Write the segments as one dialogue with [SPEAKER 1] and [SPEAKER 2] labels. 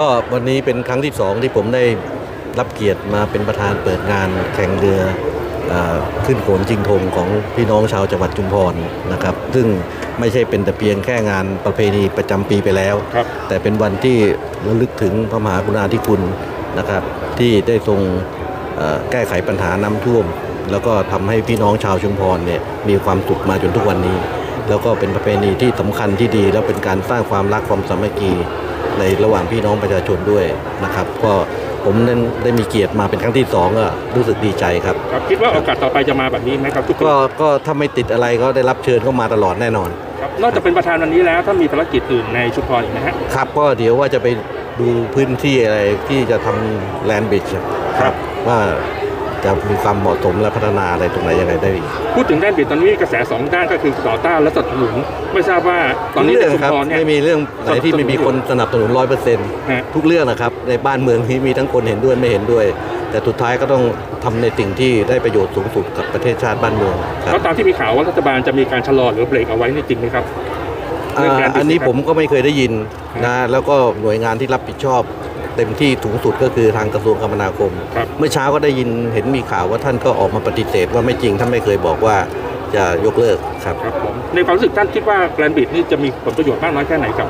[SPEAKER 1] ก็วันนี้เป็นครั้งที่สองที่ผมได้รับเกียรติมาเป็นประธานเปิดงานแข่งเรืออขึ้นโขนจิงธงของพี่น้องชาวจังหวัดชุมพรนะครับ ซึ่งไม่ใช่เป็นแต่เพียงแค่งานประเพณีประจำปีไปแล้ว แต่เป็นวันที่ระลึกถึงพระมหากรุณาธิคุณนะครับ ที่ได้ทรงแก้ไขปัญหาน้ำท่วม แล้วก็ทำให้พี่น้องชาวชุมพรเนี่ยมีความสุขมาจนทุกวันนี้ แล้วก็เป็นประเพณีที่สำคัญที่ดี แล้วเป็นการสร้างความรักความสามัคคี ในระหว่างพี่น้องประชาชนด้วยนะครับก็ผมนั้นได้มีเกียรติมาเป็นครั้งที่สองก็รู้สึกดีใจครับ
[SPEAKER 2] ครับคิดว่าโอกาสต่อไปจะมาแบบนี้ไหมครับทุกคน
[SPEAKER 1] ก็ก็ถ้าไม่ติดอะไรก็ได้รับเชิญเข้ามาตลอดแน่นอน
[SPEAKER 2] ครับนอกจากเป็นประธานวันนี้แล้วถ้ามีภารกิจอื่นในชุมพรอีกไหมฮะ
[SPEAKER 1] ครับก็เดี๋ยวว่าจะไปดูพื้นที่อะไรที่จะทำแลนด์บิช
[SPEAKER 2] ครับ
[SPEAKER 1] ว่า จะมีความเหมาะสมและพัฒนาอะไรตรงไหนยังไงได้อีก
[SPEAKER 2] พูดถึงด้านบิดตอนนี้มีกระแสสองด้านก็คือต่อต้านและสนับสนุนไม่ทราบว่าตอนนี้ใน
[SPEAKER 1] ทุกเรื่
[SPEAKER 2] ชุ
[SPEAKER 1] ง
[SPEAKER 2] ม
[SPEAKER 1] ครับ
[SPEAKER 2] พรเนี่ย
[SPEAKER 1] ไม่มีเรื่องไหนที่ไม่มีคนสนับสนุนร้อยเปอร์เซ็นต์
[SPEAKER 2] ฮะ
[SPEAKER 1] ทุกเรื่องนะครับ ในบ้านเมืองนี้มีทั้งคนเห็นด้วยไม่เห็นด้วย แต่สุดท้ายก็ต้องทำในสิ่งที่ได้ประโยชน์สูงสุดกับประเทศชาติบ้านเมืองค
[SPEAKER 2] เพ
[SPEAKER 1] รับ
[SPEAKER 2] ราะตามที่มีข่าวว่ารัฐบาลจะมีการชะลอหรือเบรกเอาไว้นี่จริงไหมครับเรื่อง
[SPEAKER 1] อ่า
[SPEAKER 2] การ
[SPEAKER 1] อันนี้
[SPEAKER 2] ครับ
[SPEAKER 1] ผมก็ไม่เคยได้ยินนะแล้วก็หน่วยงานที่รับผิดชอบ เต็มที่สูงสุดก็คือทางกระทรวงคมนาคม
[SPEAKER 2] ครับ
[SPEAKER 1] เมื่อเช้าก็ได้ยินเห็นมีข่าวว่าท่านก็ออกมาปฏิเสธว่าไม่จริงท่านไม่เคยบอกว่าจะยกเลิกครับ
[SPEAKER 2] ครับผมในความรู้สึกท่านคิดว่าแกรนบิดนี่จะมีผลประโยชน์มากน้อยแค่ไหนกับ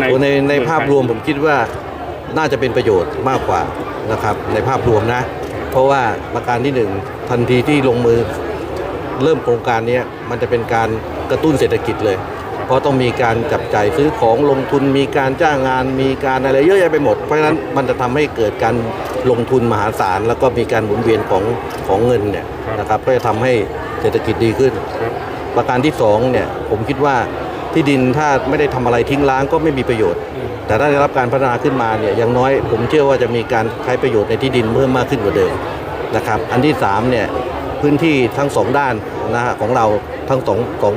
[SPEAKER 1] ในในในภาพรวมผมคิดว่าน่าจะเป็นประโยชน์มากกว่านะครับในภาพรวมนะ เพราะว่าประการที่หนึ่งทันทีที่ลงมือเริ่มโครงการเนี้ยมันจะเป็นการกระตุ้นเศรษฐกิจเลย เพราะต้องมีการจับจ่ายซื้อของลงทุนมีการจ้างงาน มีการอะไรเยอะแยะไปหมด เพราะฉะนั้นมันจะทำให้เกิดการลงทุนมหาศาล แล้วก็มีการหมุนเวียนของของเงินเนี่ยนะครับก็จะทำให้เศรษฐกิจดีขึ้น
[SPEAKER 2] ครับ
[SPEAKER 1] ประการที่สองเนี่ยผมคิดว่าที่ดินถ้าไม่ได้ทำอะไรทิ้งร้างก็ไม่มีประโยชน์
[SPEAKER 2] อืม
[SPEAKER 1] แต่ถ้าได้รับการพัฒนาขึ้นมาเนี่ยอย่างน้อยผมเชื่อว่าจะมีการใช้ประโยชน์ในที่ดินเพิ่มมากขึ้นกว่าเดิมนะครับ อันที่สามเนี่ยพื้นที่ทั้งสองด้านนะฮะของเราทั้งสองสอง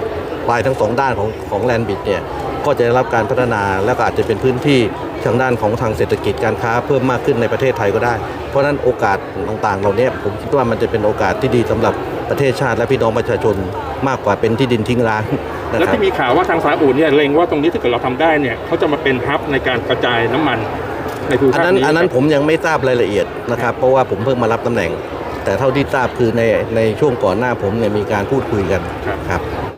[SPEAKER 1] ปลายทั้งสองด้านของของแลนบิดเนี่ยก็จะได้รับการพัฒนาแล้วก็อาจจะเป็นพื้นที่ทางด้านของทางเศรษฐกิจการค้าเพิ่มมากขึ้นในประเทศไทยก็ได้ เพราะฉะนั้นโอกาสต่างๆ เหล่านี้ผมคิดว่ามันจะเป็นโอกาสที่ดีสำหรับประเทศชาติและพี่น้องประชาชนมากกว่าเป็นที่ดินทิ้งร้างนะ
[SPEAKER 2] แล้ว
[SPEAKER 1] ครับ
[SPEAKER 2] ที่มีข่าวว่าทางซาอุเนี่ยเล็งว่าตรงนี้ถ้าเกิดเราทำได้เนี่ยเขาจะมาเป็นฮับในการกระจายน้ำมันในภูมิ
[SPEAKER 1] อัน
[SPEAKER 2] ภาค
[SPEAKER 1] นั้น
[SPEAKER 2] นี้
[SPEAKER 1] อันนั้น
[SPEAKER 2] ครับ
[SPEAKER 1] ผมยังไม่ทราบรายละเอียดนะครับเพราะว่าผมเพิ่งมารับตำแหน่ง แต่เท่าที่ทราบคือในในช่วงก่อนหน้าผมเนี่ยมีการพูดคุยกัน
[SPEAKER 2] ครับ
[SPEAKER 1] ครับ